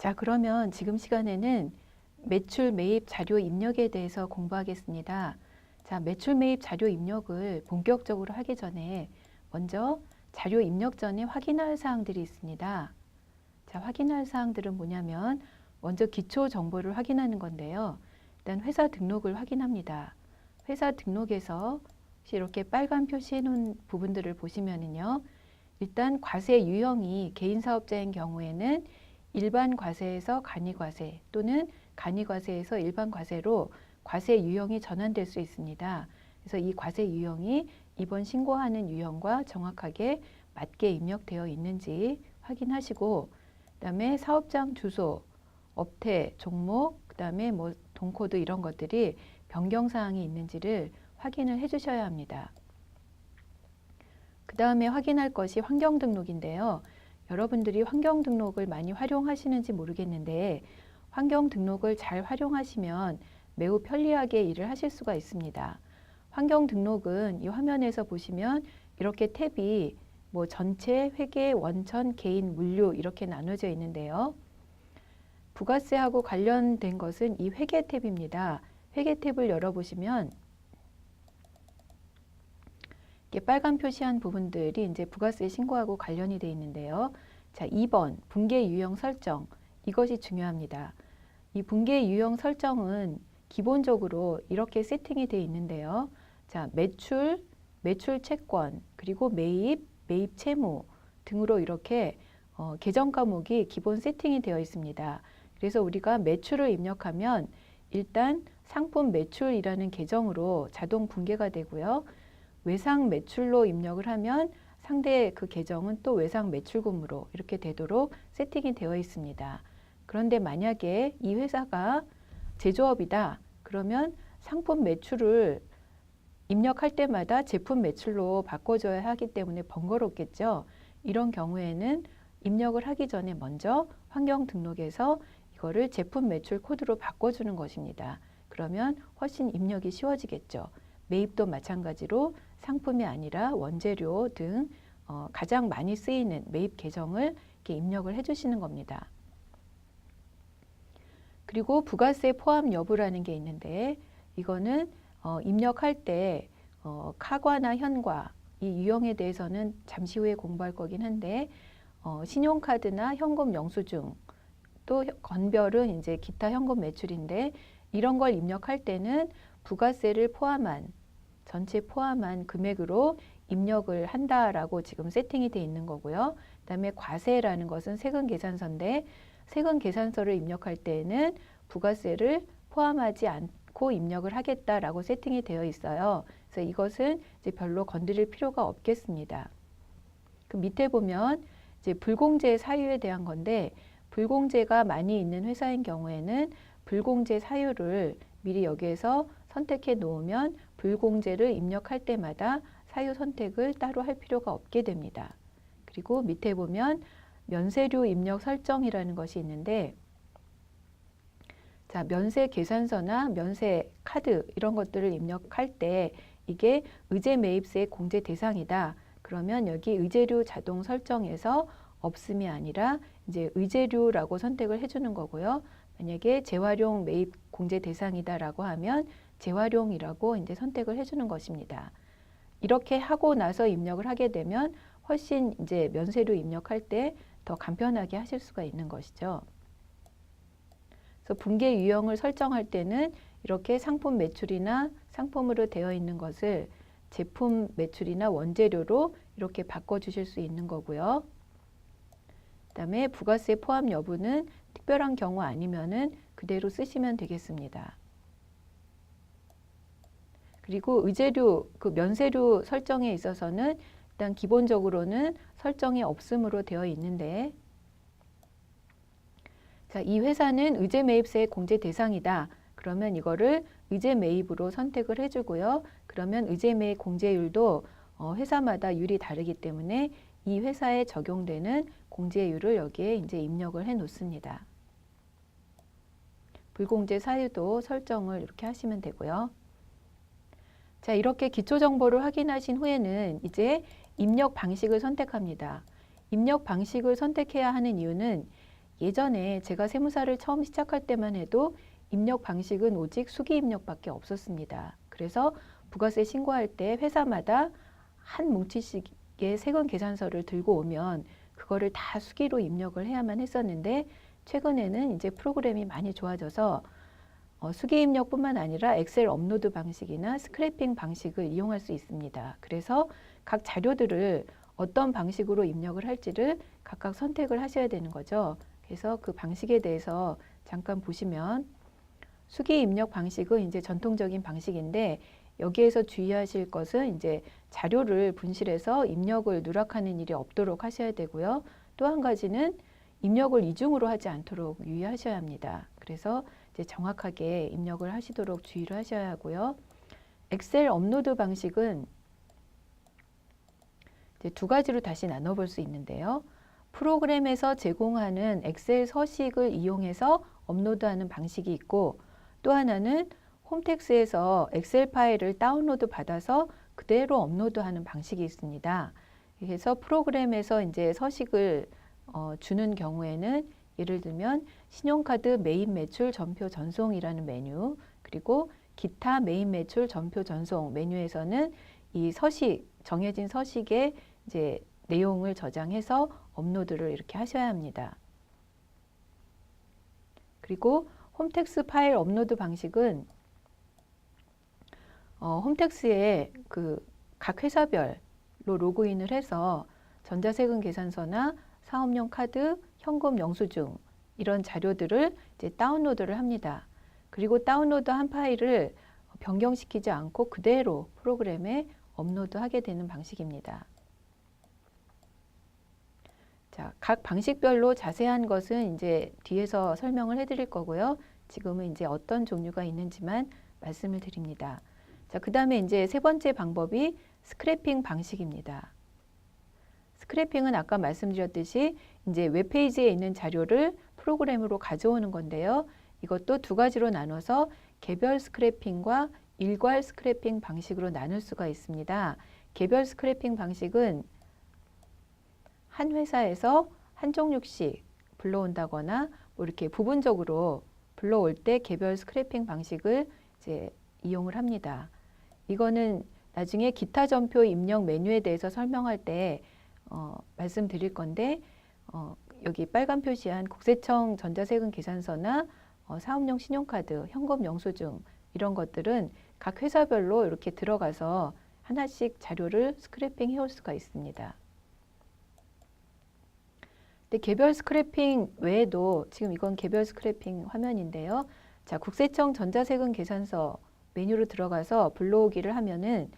자, 그러면 지금 시간에는 매출 매입 자료 입력에 대해서 공부하겠습니다. 자, 매출 매입 자료 입력을 본격적으로 하기 전에 먼저 자료 입력 전에 확인할 사항들이 있습니다. 자, 확인할 사항들은 뭐냐면 먼저 기초 정보를 확인하는 건데요. 일단 회사 등록을 확인합니다. 회사 등록에서 이렇게 빨간 표시해 놓은 부분들을 보시면은요. 일단 과세 유형이 개인 사업자인 경우에는 일반 과세에서 간이 과세 또는 간이 과세에서 일반 과세로 과세 유형이 전환될 수 있습니다. 그래서 이 과세 유형이 이번 신고하는 유형과 정확하게 맞게 입력되어 있는지 확인하시고 그다음에 사업장 주소, 업태, 종목, 그다음에 뭐 동코드 이런 것들이 변경 사항이 있는지를 확인을 해 주셔야 합니다. 그다음에 확인할 것이 환경 등록인데요. 여러분들이 환경 등록을 많이 활용하시는지 모르겠는데 환경 등록을 잘 활용하시면 매우 편리하게 일을 하실 수가 있습니다. 환경 등록은 이 화면에서 보시면 이렇게 탭이 뭐 전체, 회계, 원천, 개인, 물류 이렇게 나눠져 있는데요. 부가세하고 관련된 것은 이 회계 탭입니다. 회계 탭을 열어보시면 빨간 표시한 부분들이 이제 부가세 신고하고 관련이 되어 있는데요. 자, 2번 분계 유형 설정 이것이 중요합니다. 이 분계 유형 설정은 기본적으로 이렇게 세팅이 되어 있는데요. 자, 매출, 매출 채권, 그리고 매입, 매입 채무 등으로 이렇게 어, 계정 과목이 기본 세팅이 되어 있습니다. 그래서 우리가 매출을 입력하면 일단 상품 매출이라는 계정으로 자동 분계가 되고요. 외상 매출로 입력을 하면 상대 그 계정은 또 외상 매출금으로 이렇게 되도록 세팅이 되어 있습니다. 그런데 만약에 이 회사가 제조업이다. 그러면 상품 매출을 입력할 때마다 제품 매출로 바꿔줘야 하기 때문에 번거롭겠죠. 이런 경우에는 입력을 하기 전에 먼저 환경 등록에서 이거를 제품 매출 코드로 바꿔주는 것입니다. 그러면 훨씬 입력이 쉬워지겠죠. 매입도 마찬가지로 상품이 아니라 원재료 등 어, 가장 많이 쓰이는 매입 계정을 이렇게 입력을 해주시는 겁니다. 그리고 부가세 포함 여부라는 게 있는데 이거는 어, 입력할 때 어, 카과나 현과 이 유형에 대해서는 잠시 후에 공부할 거긴 한데 어, 신용카드나 현금 영수증 또 건별은 이제 기타 현금 매출인데 이런 걸 입력할 때는 부가세를 포함한 전체 포함한 금액으로 입력을 한다라고 지금 세팅이 돼 있는 거고요. 그다음에 과세라는 것은 세금 계산서인데 세금 계산서를 입력할 때에는 부가세를 포함하지 않고 입력을 하겠다라고 세팅이 되어 있어요. 그래서 이것은 이제 별로 건드릴 필요가 없겠습니다. 그 밑에 보면 이제 불공제 사유에 대한 건데 불공제가 많이 있는 회사인 경우에는 불공제 사유를 미리 여기에서 선택해 놓으면 불공제를 입력할 때마다 사유 선택을 따로 할 필요가 없게 됩니다. 그리고 밑에 보면 면세류 입력 설정이라는 것이 있는데 자, 면세 계산서나 면세 카드 이런 것들을 입력할 때 이게 의제 매입세 공제 대상이다. 그러면 여기 의제류 자동 설정에서 없음이 아니라 이제 의제류라고 선택을 해주는 거고요. 만약에 재활용 매입 공제 대상이다라고 하면 재활용이라고 이제 선택을 해주는 것입니다. 이렇게 하고 나서 입력을 하게 되면 훨씬 이제 면세류 입력할 때 더 간편하게 하실 수가 있는 것이죠. 그래서 분계 유형을 설정할 때는 이렇게 상품 매출이나 상품으로 되어 있는 것을 제품 매출이나 원재료로 이렇게 바꿔 주실 수 있는 거고요. 그다음에 부가세 포함 여부는 특별한 경우 아니면은 그대로 쓰시면 되겠습니다. 그리고 의제류, 그 면세류 설정에 있어서는 일단 기본적으로는 설정이 없음으로 되어 있는데 자, 이 회사는 의제 매입세 공제 대상이다. 그러면 이거를 의제 매입으로 선택을 해 주고요. 그러면 의제 매입 공제율도 어, 회사마다 율이 다르기 때문에 이 회사에 적용되는 공제율을 여기에 이제 입력을 해 놓습니다. 불공제 사유도 설정을 이렇게 하시면 되고요. 자, 이렇게 기초 정보를 확인하신 후에는 이제 입력 방식을 선택합니다. 입력 방식을 선택해야 하는 이유는 예전에 제가 세무사를 처음 시작할 때만 해도 입력 방식은 오직 수기 입력밖에 없었습니다. 그래서 부가세 신고할 때 회사마다 한 뭉치씩의 세금 계산서를 들고 오면 그거를 다 수기로 입력을 해야만 했었는데 최근에는 이제 프로그램이 많이 좋아져서 어, 수기 입력뿐만 아니라 엑셀 업로드 방식이나 스크래핑 방식을 이용할 수 있습니다. 그래서 각 자료들을 어떤 방식으로 입력을 할지를 각각 선택을 하셔야 되는 거죠. 그래서 그 방식에 대해서 잠깐 보시면 수기 입력 방식은 이제 전통적인 방식인데 여기에서 주의하실 것은 이제 자료를 분실해서 입력을 누락하는 일이 없도록 하셔야 되고요. 또 한 가지는 입력을 이중으로 하지 않도록 유의하셔야 합니다. 그래서 이제 정확하게 입력을 하시도록 주의를 하셔야 하고요. 엑셀 업로드 방식은 두 가지로 다시 나눠볼 수 있는데요. 프로그램에서 제공하는 엑셀 서식을 이용해서 업로드하는 방식이 있고 또 하나는 홈택스에서 엑셀 파일을 다운로드 받아서 그대로 업로드하는 방식이 있습니다. 그래서 프로그램에서 이제 서식을 어, 주는 경우에는 예를 들면 신용카드 메인 매출 전표 전송이라는 메뉴 그리고 기타 메인 매출 전표 전송 메뉴에서는 이 서식 정해진 서식에 이제 내용을 저장해서 업로드를 이렇게 하셔야 합니다. 그리고 홈택스 파일 업로드 방식은 어, 홈택스에 그 각 회사별로 로그인을 해서 전자세금 계산서나 사업용 카드, 현금 영수증 이런 자료들을 이제 다운로드를 합니다. 그리고 다운로드한 파일을 변경시키지 않고 그대로 프로그램에 업로드하게 되는 방식입니다. 자, 각 방식별로 자세한 것은 이제 뒤에서 설명을 해드릴 거고요. 지금은 이제 어떤 종류가 있는지만 말씀을 드립니다. 자, 그 다음에 이제 세 번째 방법이 스크래핑 방식입니다. 스크래핑은 아까 말씀드렸듯이 이제 웹페이지에 있는 자료를 프로그램으로 가져오는 건데요. 이것도 두 가지로 나눠서 개별 스크래핑과 일괄 스크래핑 방식으로 나눌 수가 있습니다. 개별 스크래핑 방식은 한 회사에서 한 종류씩 불러온다거나 뭐 이렇게 부분적으로 불러올 때 개별 스크래핑 방식을 이제 이용을 합니다. 이거는 나중에 기타 전표 입력 메뉴에 대해서 설명할 때 어, 말씀드릴 건데 어, 여기 빨간 표시한 국세청 전자세금 계산서나 어, 사업용 신용카드, 현금 영수증 이런 것들은 각 회사별로 이렇게 들어가서 하나씩 자료를 스크래핑 해올 수가 있습니다. 근데 개별 스크래핑 외에도 지금 이건 개별 스크래핑 화면인데요. 자, 국세청 전자세금 계산서 메뉴로 들어가서 불러오기를 하면은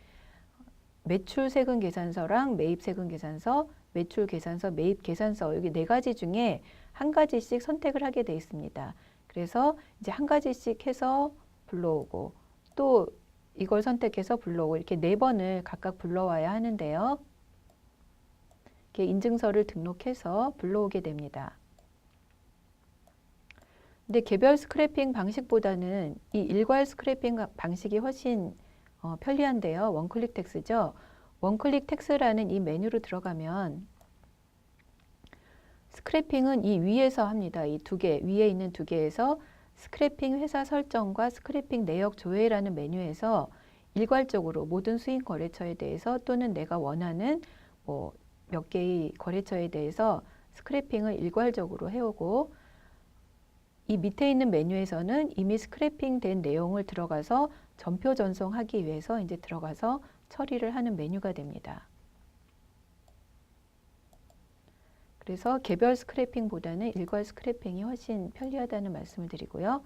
매출 세금 계산서랑 매입 세금 계산서, 매출 계산서, 매입 계산서 여기 네 가지 중에 한 가지씩 선택을 하게 돼 있습니다. 그래서 이제 한 가지씩 해서 불러오고 또 이걸 선택해서 불러오고 이렇게 네 번을 각각 불러와야 하는데요. 이렇게 인증서를 등록해서 불러오게 됩니다. 근데 개별 스크래핑 방식보다는 이 일괄 스크래핑 방식이 훨씬 어, 편리한데요. 원클릭 텍스죠. 원클릭 텍스라는 이 메뉴로 들어가면 스크래핑은 이 위에서 합니다. 이 두 개, 위에 있는 두 개에서 스크래핑 회사 설정과 스크래핑 내역 조회라는 메뉴에서 일괄적으로 모든 수익 거래처에 대해서 또는 내가 원하는 뭐 몇 개의 거래처에 대해서 스크래핑을 일괄적으로 해오고 이 밑에 있는 메뉴에서는 이미 스크래핑 된 내용을 들어가서 전표 전송하기 위해서 이제 들어가서 처리를 하는 메뉴가 됩니다. 그래서 개별 스크래핑보다는 일괄 스크래핑이 훨씬 편리하다는 말씀을 드리고요.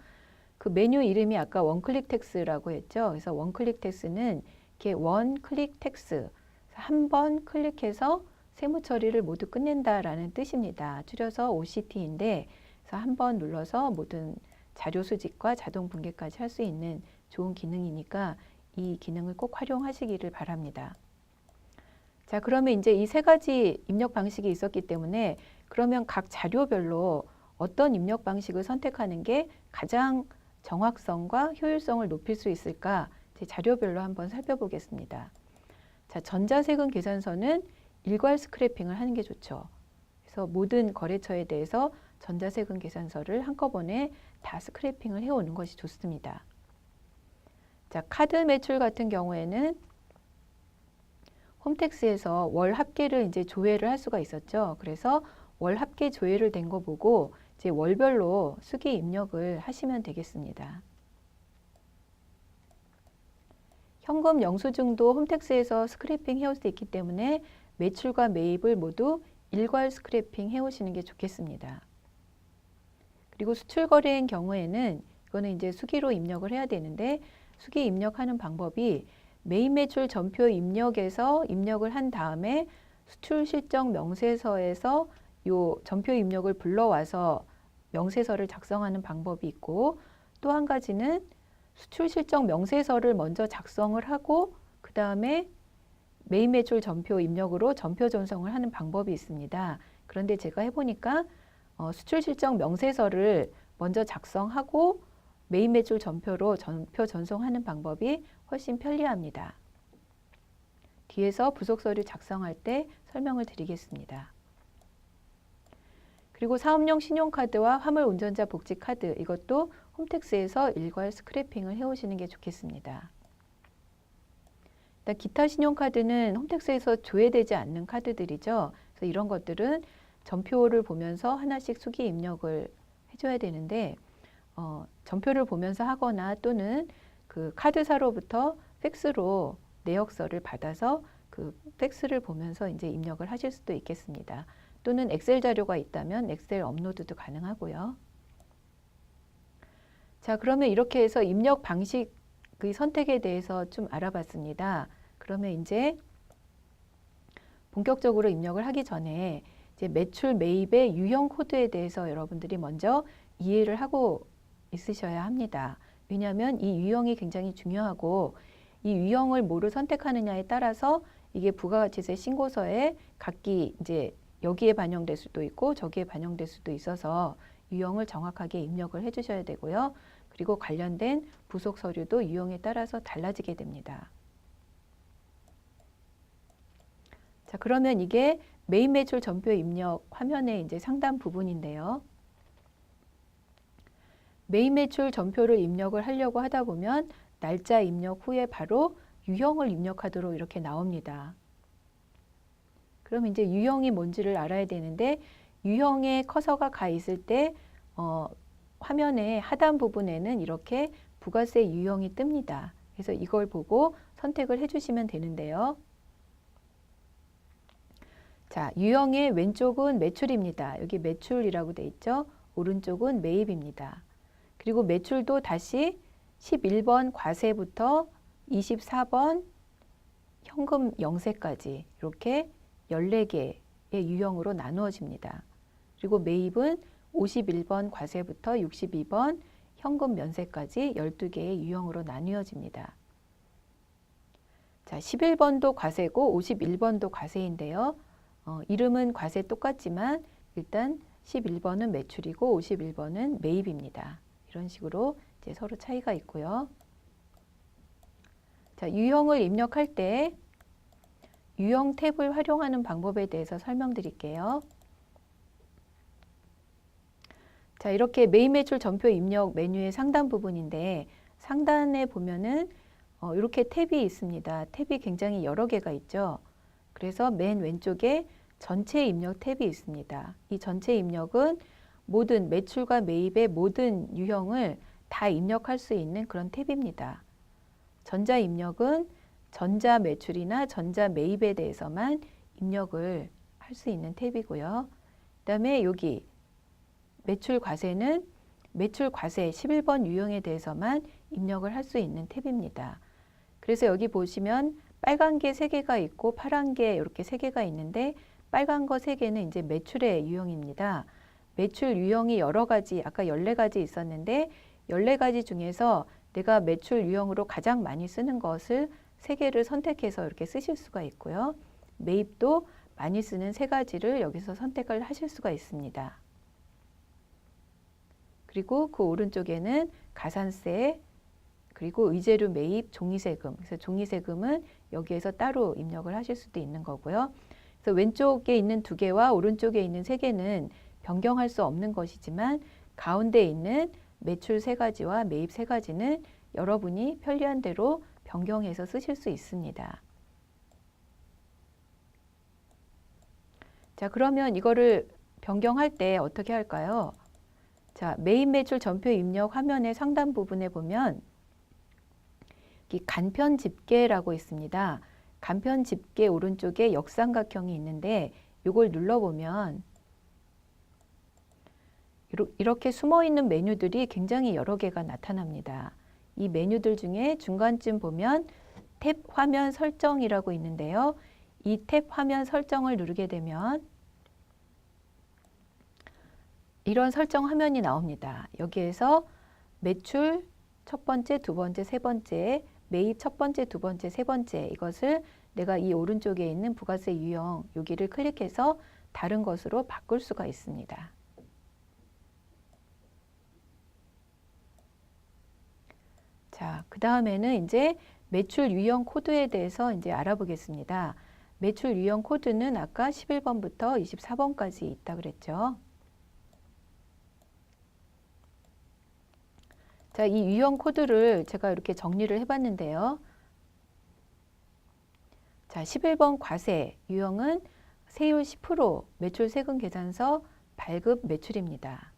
그 메뉴 이름이 아까 원클릭 텍스라고 했죠. 그래서 원클릭 텍스는 이렇게 원 클릭 텍스 한 번 클릭해서 세무 처리를 모두 끝낸다라는 뜻입니다. 줄여서 OCT인데 그래서 한 번 눌러서 모든 자료 수집과 자동 분계까지 할 수 있는 좋은 기능이니까 이 기능을 꼭 활용하시기를 바랍니다. 자, 그러면 이제 이 세 가지 입력 방식이 있었기 때문에 그러면 각 자료별로 어떤 입력 방식을 선택하는 게 가장 정확성과 효율성을 높일 수 있을까? 자료별로 한번 살펴보겠습니다. 자, 전자세금 계산서는 일괄 스크래핑을 하는 게 좋죠. 그래서 모든 거래처에 대해서 전자세금 계산서를 한꺼번에 다 스크래핑을 해오는 것이 좋습니다. 자, 카드 매출 같은 경우에는 홈택스에서 월 합계를 이제 조회를 할 수가 있었죠. 그래서 월 합계 조회를 된 거 보고 이제 월별로 수기 입력을 하시면 되겠습니다. 현금 영수증도 홈택스에서 스크래핑 해올 수 있기 때문에 매출과 매입을 모두 일괄 스크래핑 해오시는 게 좋겠습니다. 그리고 수출 거래인 경우에는 이거는 이제 수기로 입력을 해야 되는데 수기 입력하는 방법이 매입 매출 전표 입력에서 입력을 한 다음에 수출 실적 명세서에서 요 전표 입력을 불러와서 명세서를 작성하는 방법이 있고 또 한 가지는 수출 실적 명세서를 먼저 작성을 하고 그 다음에 매입 매출 전표 입력으로 전표 전송을 하는 방법이 있습니다. 그런데 제가 해보니까 어, 수출 실적 명세서를 먼저 작성하고 매입 매출 전표로 전표 전송하는 방법이 훨씬 편리합니다. 뒤에서 부속 서류 작성할 때 설명을 드리겠습니다. 그리고 사업용 신용카드와 화물 운전자 복지 카드 이것도 홈택스에서 일괄 스크래핑을 해오시는 게 좋겠습니다. 일단 기타 신용카드는 홈택스에서 조회되지 않는 카드들이죠. 그래서 이런 것들은 전표를 보면서 하나씩 수기 입력을 해줘야 되는데 어, 전표를 보면서 하거나 또는 그 카드사로부터 팩스로 내역서를 받아서 그 팩스를 보면서 이제 입력을 하실 수도 있겠습니다. 또는 엑셀 자료가 있다면 엑셀 업로드도 가능하고요. 자, 그러면 이렇게 해서 입력 방식의 선택에 대해서 좀 알아봤습니다. 그러면 이제 본격적으로 입력을 하기 전에 이제 매출 매입의 유형 코드에 대해서 여러분들이 먼저 이해를 하고 있으셔야 합니다. 왜냐하면 이 유형이 굉장히 중요하고 이 유형을 뭐를 선택하느냐에 따라서 이게 부가가치세 신고서에 각기 이제 여기에 반영될 수도 있고 저기에 반영될 수도 있어서 유형을 정확하게 입력을 해주셔야 되고요. 그리고 관련된 부속 서류도 유형에 따라서 달라지게 됩니다. 자, 그러면 이게 메인 매출 전표 입력 화면의 이제 상단 부분인데요. 메인 매출 전표를 입력을 하려고 하다 보면 날짜 입력 후에 바로 유형을 입력하도록 이렇게 나옵니다. 그럼 이제 유형이 뭔지를 알아야 되는데 유형에 커서가 가 있을 때 어, 화면의 하단 부분에는 이렇게 부가세 유형이 뜹니다. 그래서 이걸 보고 선택을 해주시면 되는데요. 자, 유형의 왼쪽은 매출입니다. 여기 매출이라고 돼 있죠. 오른쪽은 매입입니다. 그리고 매출도 다시 11번 과세부터 24번 현금 영세까지 이렇게 14개의 유형으로 나누어집니다. 그리고 매입은 51번 과세부터 62번 현금 면세까지 12개의 유형으로 나뉘어집니다. 자, 11번도 과세고 51번도 과세인데요. 어, 이름은 과세 똑같지만 일단 11번은 매출이고 51번은 매입입니다. 이런 식으로 이제 서로 차이가 있고요. 자, 유형을 입력할 때 유형 탭을 활용하는 방법에 대해서 설명드릴게요. 자, 이렇게 메인 매출 전표 입력 메뉴의 상단 부분인데 상단에 보면은 어, 이렇게 탭이 있습니다. 탭이 굉장히 여러 개가 있죠. 그래서 맨 왼쪽에 전체 입력 탭이 있습니다. 이 전체 입력은 모든 매출과 매입의 모든 유형을 다 입력할 수 있는 그런 탭입니다. 전자 입력은 전자 매출이나 전자 매입에 대해서만 입력을 할 수 있는 탭이고요. 그다음에 여기 매출 과세는 매출 과세 11번 유형에 대해서만 입력을 할 수 있는 탭입니다. 그래서 여기 보시면 빨간 게 3개가 있고 파란 게 이렇게 3개가 있는데 빨간 거 3개는 이제 매출의 유형입니다. 매출 유형이 여러 가지 아까 14가지 있었는데 14가지 중에서 내가 매출 유형으로 가장 많이 쓰는 것을 3개를 선택해서 이렇게 쓰실 수가 있고요. 매입도 많이 쓰는 세 가지를 여기서 선택을 하실 수가 있습니다. 그리고 그 오른쪽에는 가산세, 그리고 의제료 매입, 종이세금. 그래서 종이세금은 여기에서 따로 입력을 하실 수도 있는 거고요. 그래서 왼쪽에 있는 두 개와 오른쪽에 있는 세 개는 변경할 수 없는 것이지만 가운데 있는 매출 세 가지와 매입 세 가지는 여러분이 편리한 대로 변경해서 쓰실 수 있습니다. 자, 그러면 이거를 변경할 때 어떻게 할까요? 자, 매입 매출 전표 입력 화면의 상단 부분에 보면 이 간편 집계라고 있습니다. 간편 집계 오른쪽에 역삼각형이 있는데 이걸 눌러보면 이렇게 숨어 있는 메뉴들이 굉장히 여러 개가 나타납니다. 이 메뉴들 중에 중간쯤 보면 탭 화면 설정이라고 있는데요. 이 탭 화면 설정을 누르게 되면 이런 설정 화면이 나옵니다. 여기에서 매출 첫 번째, 두 번째, 세 번째, 매입 첫 번째, 두 번째, 세 번째 이것을 내가 이 오른쪽에 있는 부가세 유형 여기를 클릭해서 다른 것으로 바꿀 수가 있습니다. 자, 그 다음에는 이제 매출 유형 코드에 대해서 이제 알아보겠습니다. 매출 유형 코드는 아까 11번부터 24번까지 있다 그랬죠. 자, 이 유형 코드를 제가 이렇게 정리를 해봤는데요. 자, 11번 과세 유형은 세율 10% 매출 세금 계산서 발급 매출입니다.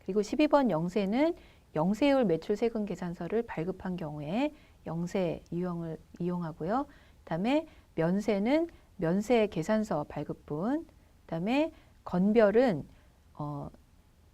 그리고 12번 영세는 영세율 매출 세금 계산서를 발급한 경우에 영세 유형을 이용하고요. 그다음에 면세는 면세 계산서 발급분. 그다음에 건별은 어,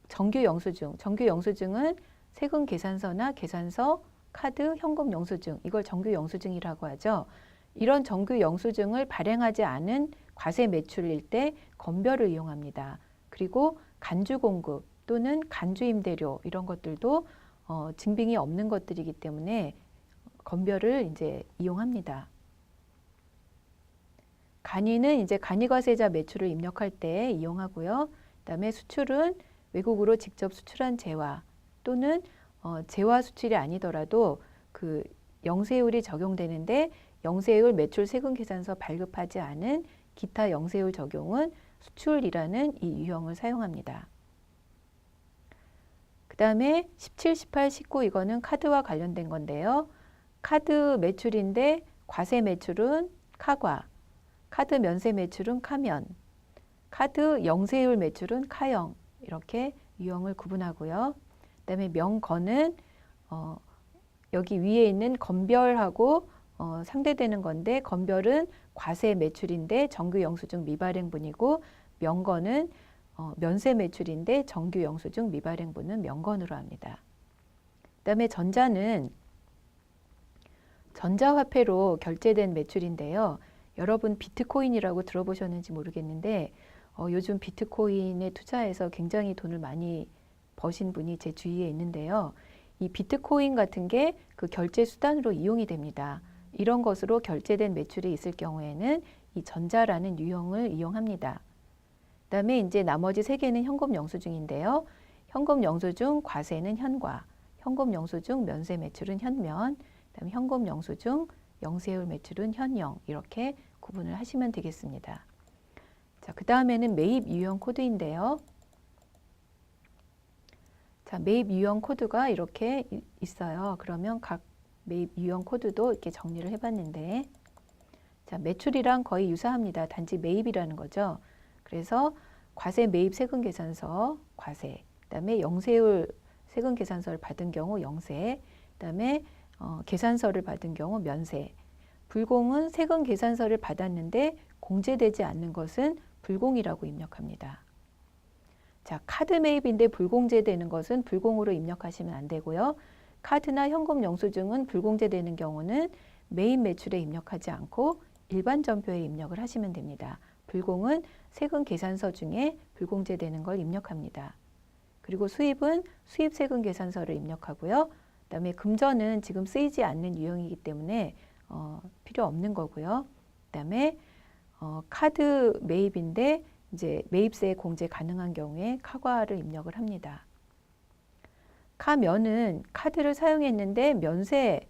정규 영수증. 정규 영수증은 세금 계산서나 계산서, 카드, 현금 영수증 이걸 정규 영수증이라고 하죠. 이런 정규 영수증을 발행하지 않은 과세 매출일 때 건별을 이용합니다. 그리고 간주 공급 또는 간주 임대료 이런 것들도 어, 증빙이 없는 것들이기 때문에 건별을 이제 이용합니다. 간이는 이제 간이과세자 매출을 입력할 때 이용하고요. 그다음에 수출은 외국으로 직접 수출한 재화 또는 어, 재화 수출이 아니더라도 그 영세율이 적용되는데 영세율 매출 세금 계산서 발급하지 않은 기타 영세율 적용은 수출이라는 이 유형을 사용합니다. 그 다음에 17, 18, 19 이거는 카드와 관련된 건데요. 카드 매출인데 과세 매출은 카과, 카드 면세 매출은 카면, 카드 영세율 매출은 카영 이렇게 유형을 구분하고요. 그 다음에 명건은 어, 여기 위에 있는 건별하고 어, 상대되는 건데 건별은 과세 매출인데 정규 영수증 미발행분이고 명건은 어, 면세 매출인데 정규 영수증 미발행분은 명건으로 합니다. 그다음에 전자는 전자화폐로 결제된 매출인데요. 여러분 비트코인이라고 들어보셨는지 모르겠는데 어, 요즘 비트코인에 투자해서 굉장히 돈을 많이 버신 분이 제 주위에 있는데요. 이 비트코인 같은 게 그 결제 수단으로 이용이 됩니다. 이런 것으로 결제된 매출이 있을 경우에는 이 전자라는 유형을 이용합니다. 그다음에 이제 나머지 세 개는 현금 영수증인데요. 현금 영수증 과세는 현과, 현금 영수증 면세 매출은 현면, 그다음에 현금 영수증 영세율 매출은 현영 이렇게 구분을 하시면 되겠습니다. 자, 그 다음에는 매입 유형 코드인데요. 자, 매입 유형 코드가 이렇게 있어요. 그러면 각 매입 유형 코드도 이렇게 정리를 해봤는데, 자, 매출이랑 거의 유사합니다. 단지 매입이라는 거죠. 그래서 과세 매입 세금 계산서 과세, 그다음에 영세율 세금 계산서를 받은 경우 영세, 그다음에 어, 계산서를 받은 경우 면세. 불공은 세금 계산서를 받았는데 공제되지 않는 것은 불공이라고 입력합니다. 자, 카드 매입인데 불공제되는 것은 불공으로 입력하시면 안 되고요. 카드나 현금 영수증은 불공제되는 경우는 매입 매출에 입력하지 않고 일반 전표에 입력을 하시면 됩니다. 불공은 세금 계산서 중에 불공제되는 걸 입력합니다. 그리고 수입은 수입 세금 계산서를 입력하고요. 그다음에 금전은 지금 쓰이지 않는 유형이기 때문에 어, 필요 없는 거고요. 그다음에 어, 카드 매입인데 이제 매입세 공제 가능한 경우에 카과를 입력을 합니다. 카면은 카드를 사용했는데 면세에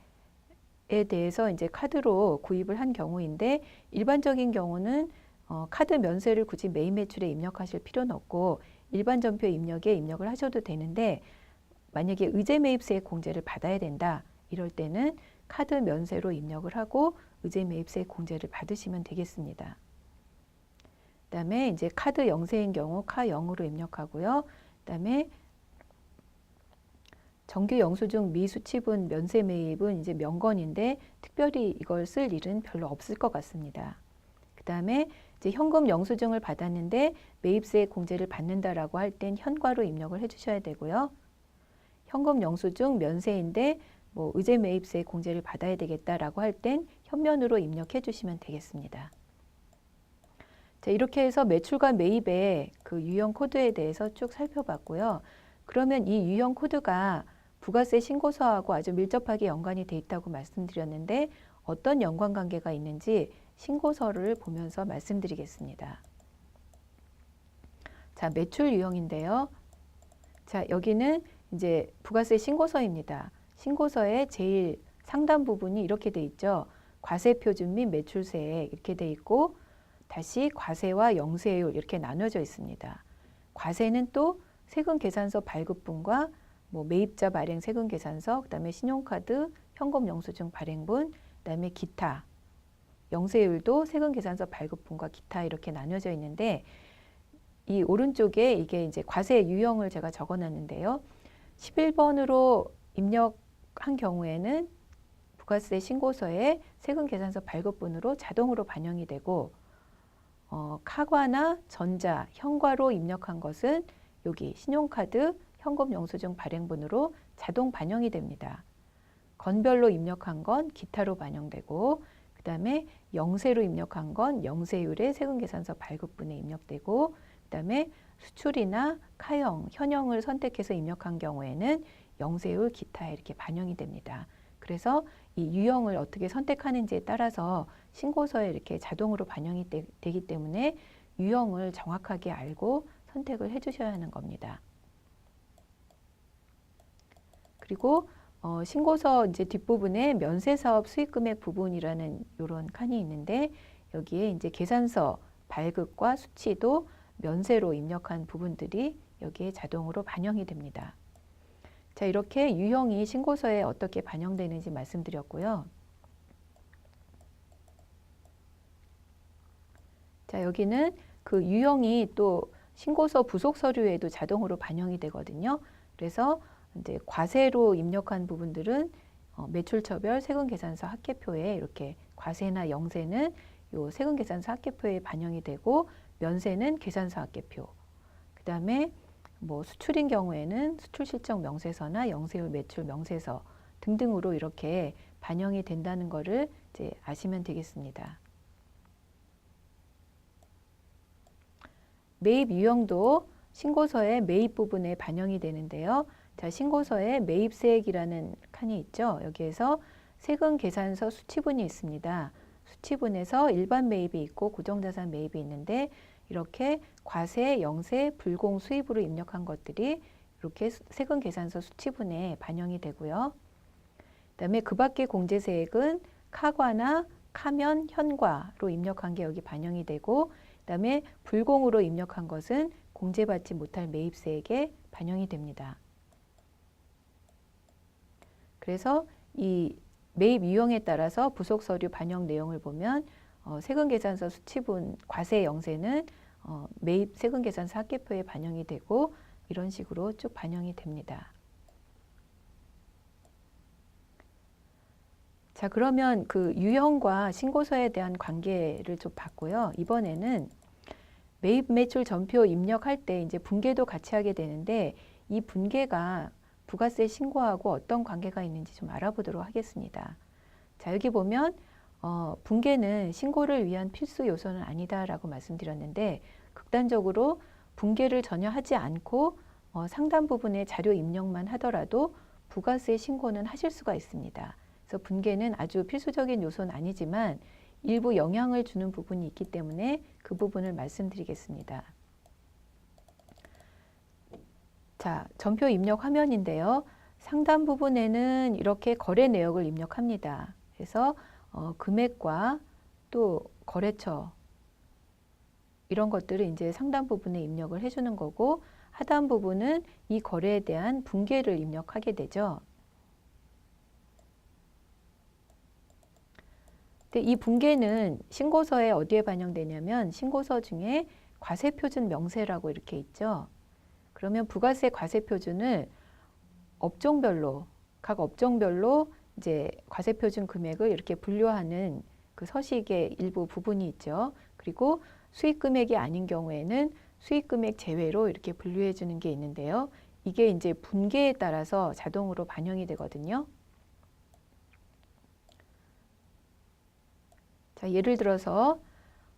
대해서 이제 카드로 구입을 한 경우인데 일반적인 경우는 어, 카드 면세를 굳이 메인 매출에 입력하실 필요는 없고 일반 전표 입력에 입력을 하셔도 되는데 만약에 의제 매입세 공제를 받아야 된다 이럴 때는 카드 면세로 입력을 하고 의제 매입세 공제를 받으시면 되겠습니다. 그다음에 이제 카드 영세인 경우 카 0으로 입력하고요. 그다음에 정규 영수증 미수치분 면세 매입은 이제 명건인데 특별히 이걸 쓸 일은 별로 없을 것 같습니다. 그다음에 이제 현금 영수증을 받았는데 매입세 공제를 받는다라고 할 땐 현과로 입력을 해주셔야 되고요. 현금 영수증 면세인데 뭐 의제 매입세 공제를 받아야 되겠다라고 할 땐 현면으로 입력해 주시면 되겠습니다. 자, 이렇게 해서 매출과 매입의 그 유형 코드에 대해서 쭉 살펴봤고요. 그러면 이 유형 코드가 부가세 신고서하고 아주 밀접하게 연관이 돼 있다고 말씀드렸는데 어떤 연관관계가 있는지 신고서를 보면서 말씀드리겠습니다. 자, 매출 유형인데요. 자, 여기는 이제 부가세 신고서입니다. 신고서의 제일 상단 부분이 이렇게 돼 있죠. 과세 표준 및 매출세 이렇게 돼 있고 다시 과세와 영세율 이렇게 나눠져 있습니다. 과세는 또 세금 계산서 발급분과 뭐 매입자 발행 세금 계산서, 그다음에 신용카드, 현금 영수증 발행분, 그다음에 기타 영세율도 세금 계산서 발급분과 기타 이렇게 나눠져 있는데 이 오른쪽에 이게 이제 과세 유형을 제가 적어놨는데요. 11번으로 입력한 경우에는 부가세 신고서에 세금 계산서 발급분으로 자동으로 반영이 되고 어, 카과나 전자, 현과로 입력한 것은 여기 신용카드, 현금 영수증 발행분으로 자동 반영이 됩니다. 건별로 입력한 건 기타로 반영되고 그 다음에 영세로 입력한 건 영세율의 세금 계산서 발급분에 입력되고 그 다음에 수출이나 카형, 현형을 선택해서 입력한 경우에는 영세율 기타에 이렇게 반영이 됩니다. 그래서 이 유형을 어떻게 선택하는지에 따라서 신고서에 이렇게 자동으로 반영이 되, 기 때문에 유형을 정확하게 알고 선택을 해주셔야 하는 겁니다. 그리고 어, 신고서 이제 뒷부분에 면세사업 수익금액 부분이라는 이런 칸이 있는데 여기에 이제 계산서 발급과 수치도 면세로 입력한 부분들이 여기에 자동으로 반영이 됩니다. 자, 이렇게 유형이 신고서에 어떻게 반영되는지 말씀드렸고요. 자, 여기는 그 유형이 또 신고서 부속 서류에도 자동으로 반영이 되거든요. 그래서 이제 과세로 입력한 부분들은 어, 매출처별 세금계산서 합계표에 이렇게 과세나 영세는 요 세금계산서 합계표에 반영이 되고 면세는 계산서 합계표. 그다음에 뭐 수출인 경우에는 수출 실적 명세서나 영세율 매출 명세서 등등으로 이렇게 반영이 된다는 것을 이제 아시면 되겠습니다. 매입 유형도 신고서의 매입 부분에 반영이 되는데요. 자, 신고서에 매입세액이라는 칸이 있죠. 여기에서 세금 계산서 수치분이 있습니다. 수치분에서 일반 매입이 있고 고정자산 매입이 있는데 이렇게 과세, 영세, 불공 수입으로 입력한 것들이 이렇게 세금 계산서 수치분에 반영이 되고요. 그다음에 그 밖의 공제세액은 카과나 카면, 현과로 입력한 게 여기 반영이 되고 그다음에 불공으로 입력한 것은 공제받지 못할 매입세액에 반영이 됩니다. 그래서 이 매입 유형에 따라서 부속 서류 반영 내용을 보면 어, 세금 계산서 수치분 과세 영세는 어, 매입 세금 계산서 합계표에 반영이 되고 이런 식으로 쭉 반영이 됩니다. 자 그러면 그 유형과 신고서에 대한 관계를 좀 봤고요. 이번에는 매입 매출 전표 입력할 때 이제 분계도 같이 하게 되는데 이 분계가 부가세 신고하고 어떤 관계가 있는지 좀 알아보도록 하겠습니다. 자 여기 보면 어, 분계는 신고를 위한 필수 요소는 아니다라고 말씀드렸는데 극단적으로 분계를 전혀 하지 않고 어, 상당 부분의 자료 입력만 하더라도 부가세 신고는 하실 수가 있습니다. 그래서 분계는 아주 필수적인 요소는 아니지만 일부 영향을 주는 부분이 있기 때문에 그 부분을 말씀드리겠습니다. 자, 전표 입력 화면인데요. 상단 부분에는 이렇게 거래 내역을 입력합니다. 그래서 어, 금액과 또 거래처 이런 것들을 이제 상단 부분에 입력을 해주는 거고 하단 부분은 이 거래에 대한 분계를 입력하게 되죠. 근데 이 분계는 신고서에 어디에 반영되냐면 신고서 중에 과세표준 명세라고 이렇게 있죠. 그러면 부가세 과세 표준을 업종별로 각 업종별로 이제 과세 표준 금액을 이렇게 분류하는 그 서식의 일부 부분이 있죠. 그리고 수익 금액이 아닌 경우에는 수익 금액 제외로 이렇게 분류해 주는 게 있는데요. 이게 이제 분계에 따라서 자동으로 반영이 되거든요. 자, 예를 들어서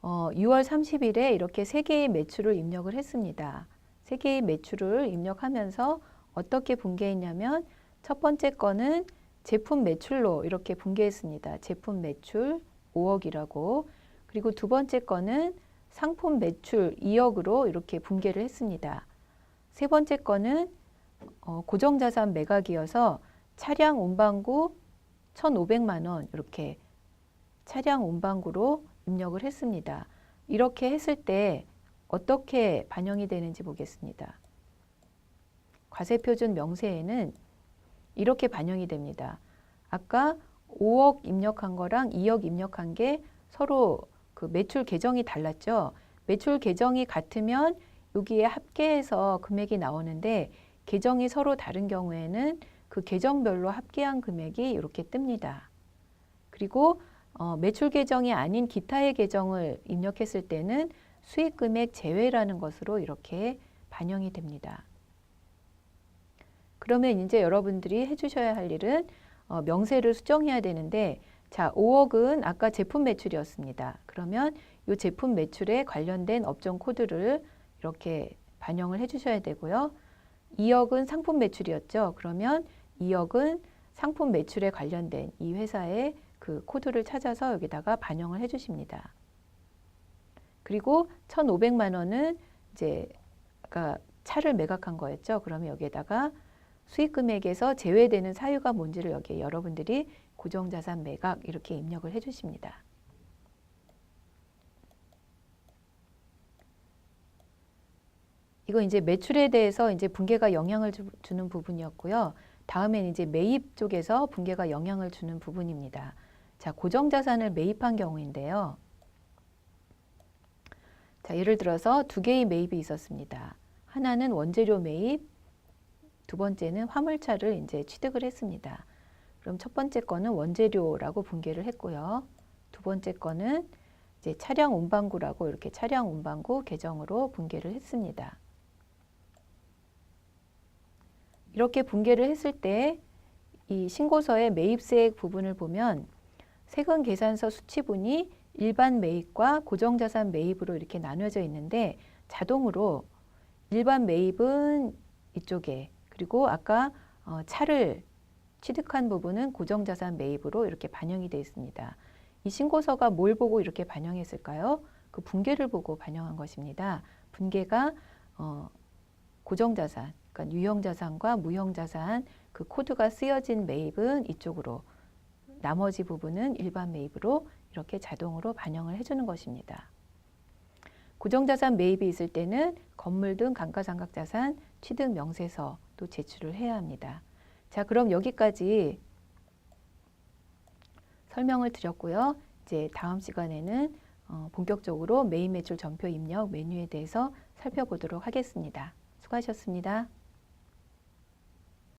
어, 6월 30일에 이렇게 세 개의 매출을 입력을 했습니다. 세 개의 매출을 입력하면서 어떻게 분계했냐면 첫 번째 거는 제품 매출로 이렇게 분계했습니다. 제품 매출 5억이라고. 그리고 두 번째 거는 상품 매출 2억으로 이렇게 분계를 했습니다. 세 번째 거는 어, 고정자산 매각이어서 차량 운반구 1,500만 원 이렇게 차량 운반구로 입력을 했습니다. 이렇게 했을 때 어떻게 반영이 되는지 보겠습니다. 과세표준 명세에는 이렇게 반영이 됩니다. 아까 5억 입력한 거랑 2억 입력한 게 서로 그 매출 계정이 달랐죠. 매출 계정이 같으면 여기에 합계해서 금액이 나오는데 계정이 서로 다른 경우에는 그 계정별로 합계한 금액이 이렇게 뜹니다. 그리고 어, 매출 계정이 아닌 기타의 계정을 입력했을 때는 수익 금액 제외라는 것으로 이렇게 반영이 됩니다. 그러면 이제 여러분들이 해주셔야 할 일은 어, 명세를 수정해야 되는데 자 5억은 아까 제품 매출이었습니다. 그러면 이 제품 매출에 관련된 업종 코드를 이렇게 반영을 해주셔야 되고요. 2억은 상품 매출이었죠. 그러면 2억은 상품 매출에 관련된 이 회사의 그 코드를 찾아서 여기다가 반영을 해주십니다. 그리고 1,500만 원은 이제 아까 차를 매각한 거였죠. 그러면 여기에다가 수익 금액에서 제외되는 사유가 뭔지를 여기에 여러분들이 고정자산 매각 이렇게 입력을 해 주십니다. 이거 이제 매출에 대해서 이제 분계가 영향을 주, 는 부분이었고요. 다음엔 이제 매입 쪽에서 분계가 영향을 주는 부분입니다. 자, 고정자산을 매입한 경우인데요. 자, 예를 들어서 두 개의 매입이 있었습니다. 하나는 원재료 매입, 두 번째는 화물차를 이제 취득을 했습니다. 그럼 첫 번째 거는 원재료라고 분계를 했고요. 두 번째 거는 이제 차량 운반구라고 이렇게 차량 운반구 계정으로 분계를 했습니다. 이렇게 분계를 했을 때 이 신고서의 매입세액 부분을 보면 세금 계산서 수치분이 일반 매입과 고정자산 매입으로 이렇게 나눠져 있는데 자동으로 일반 매입은 이쪽에 그리고 아까 어, 차를 취득한 부분은 고정자산 매입으로 이렇게 반영이 되어 있습니다. 이 신고서가 뭘 보고 이렇게 반영했을까요? 그 분계를 보고 반영한 것입니다. 분계가 어, 고정자산, 그러니까 유형자산과 무형자산 그 코드가 쓰여진 매입은 이쪽으로 나머지 부분은 일반 매입으로 이렇게 자동으로 반영을 해주는 것입니다. 고정자산 매입이 있을 때는 건물 등 감가상각자산 취득 명세서 도 제출을 해야 합니다. 자, 그럼 여기까지 설명을 드렸고요. 이제 다음 시간에는 어, 본격적으로 메인 매출 전표 입력 메뉴에 대해서 살펴보도록 하겠습니다. 수고하셨습니다.